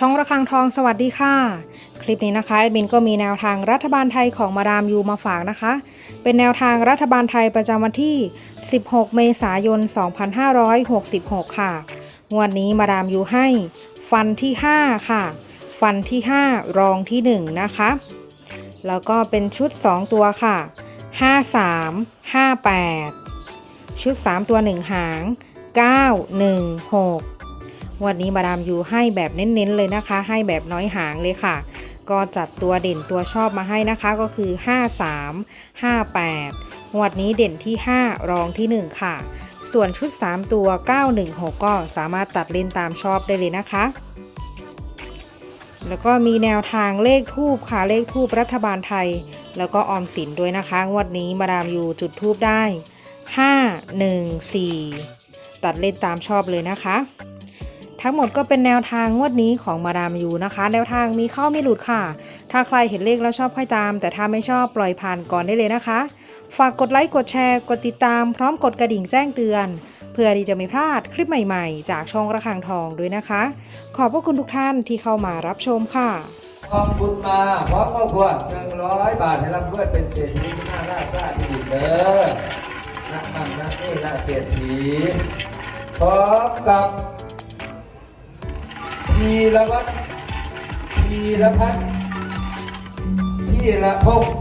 ช่องระฆังทองสวัสดีค่ะ คลิปนี้นะคะแอดมินก็มีแนวทางรัฐบาลไทยของมาดามยูมาฝากนะคะ เป็นแนวทางรัฐบาลไทยประจำวันที่ 16 เมษายน 2566 ค่ะงวดนี้มาดามยูให้ ฟันที่ 5 ค่ะ ฟันที่ 5 รองที่ 1 นะคะ แล้วก็เป็นชุด 2 ตัวค่ะ 53 58 ชุด 3 ตัว 1 หาง 9 1 6 วันนี้มาดามยูให้แบบเน้นๆเลยนะคะ ให้แบบน้อยหางเลยค่ะ ก็จัดตัวเด่นตัวชอบมาให้นะคะก็คือ 53 58งวดนี้เด่นที่ 5 รองที่ 1 ค่ะ ส่วนชุด 3 ตัว 916 ก็สามารถตัดเล่นตามชอบได้เลยนะคะแล้วก็มีแนวทางเลขทูบค่ะเลขทูบรัฐบาลไทย แล้วก็ออมสินด้วยนะคะงวดนี้มาดามยูจุดทูบได้ 5 1 4 ตัดเล่นตามชอบเลยนะคะ ทั้งหมดก็เป็นแนวทางงวดนี้ของมาดามยูนะคะ แนวทางมีเข้ามีหลุดค่ะ ถ้าใครเห็นเลขแล้วชอบค่อยตาม แต่ถ้าไม่ชอบปล่อยผ่านก่อนได้เลยนะคะ ฝากกดไลค์กดแชร์ กดติดตามพร้อมกดกระดิ่งแจ้งเตือน เพื่อที่จะไม่พลาดคลิปใหม่ๆ จากช่องระฆังทองด้วยนะคะ ขอบพระคุณทุกท่านที่เข้ามารับชมค่ะกองบุญมาพร้อมครอบครัวหนึ่งร้อยบาทให้รับเพื่อนเป็นเศรษฐีหน้าราชาที่ดินเด้อนักมันนักนี่นักเศรษฐีพร้อมกับ พีรวัตรพีรพัฒน์พีรพงศ์